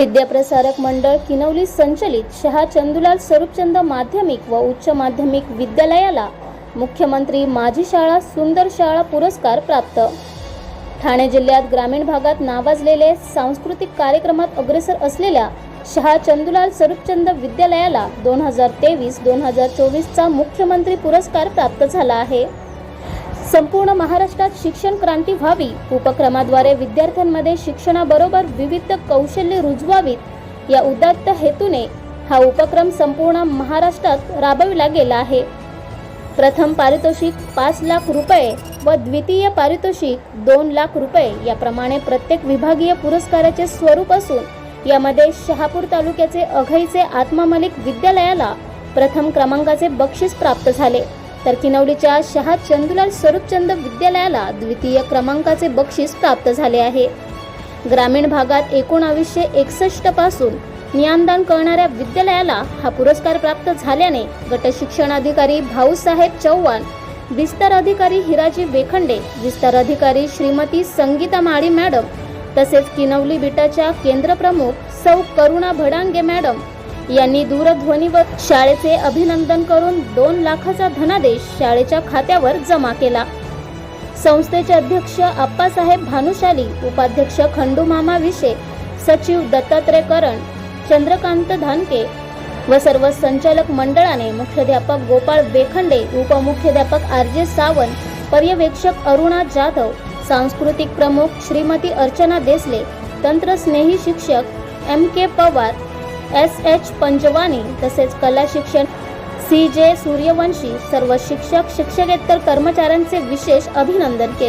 विद्याप्रसारक मंडळ किनवली संचलित शहा चंदुलाल स्वरूपचंद माध्यमिक व उच्च माध्यमिक विद्यालयाला मुख्यमंत्री माझी शाळा सुंदर शाळा पुरस्कार प्राप्त. ठाणे जिल्ह्यात ग्रामीण भागात नावाजलेले सांस्कृतिक कार्यक्रमात अग्रेसर असलेल्या शहा चंदुलाल स्वरूपचंद विद्यालयाला दोन हजार तेवीस दोन हजार चोवीसचा मुख्यमंत्री पुरस्कार प्राप्त झाला आहे. संपूर्ण महाराष्ट्रात शिक्षण क्रांती व्हावी. उपक्रमाद्वारे विद्यार्थ्यांमध्ये शिक्षणाबरोबर विविध कौशल्य रुजवावीत. या उदात्त हेतूने हा उपक्रम संपूर्ण महाराष्ट्रात राबविला गेला आहे. प्रथम पारितोषिक पाच लाख रुपये व द्वितीय पारितोषिक दोन लाख रुपये याप्रमाणे प्रत्येक विभागीय पुरस्काराचे स्वरूप असून यामध्ये शहापूर तालुक्याचे अघईचे आत्मा मलिक विद्यालयाला प्रथम क्रमांकाचे बक्षीस प्राप्त झाले. तर किनवलीच्या शहा चंदुलाल स्वरूपचंद विद्यालयाला द्वितीय क्रमांकाचे बक्षीस प्राप्त झाले आहे. ग्रामीण भागात एकोणावीसशे एकसष्टपासून ज्ञानदान करणाऱ्या विद्यालयाला हा पुरस्कार प्राप्त झाल्याने गट शिक्षणाधिकारी भाऊसाहेब चव्हाण विस्तार अधिकारी हिराजी वेखंडे विस्तार अधिकारी श्रीमती संगीता माळी मॅडम तसेच किनवली बिटाच्या केंद्रप्रमुख सौ करुणा भडांगे मॅडम यांनी दूरध्वनीवर शाळेचे अभिनंदन करून दोन लाखाचा धनादेश शाळेच्या खात्यावर जमा केला. संस्थेचे अध्यक्ष आप्पासाहेब भानुशाली उपाध्यक्ष खंडूमामा विशे सचिव दत्तात्रय करण चंद्रकांत धानके व सर्व संचालक मंडळाने मुख्याध्यापक गोपाळ बेखंडे उपमुख्याध्यापक आर जे सावंत पर्यवेक्षक अरुणा जाधव सांस्कृतिक प्रमुख श्रीमती अर्चना देसले तंत्रस्नेही शिक्षक M K Pawar S H Panjwani तसेच कला शिक्षण सी जे सूर्यवंशी सर्व शिक्षक शिक्षकेतर कर्मचाऱ्यांचे विशेष अभिनंदन केले.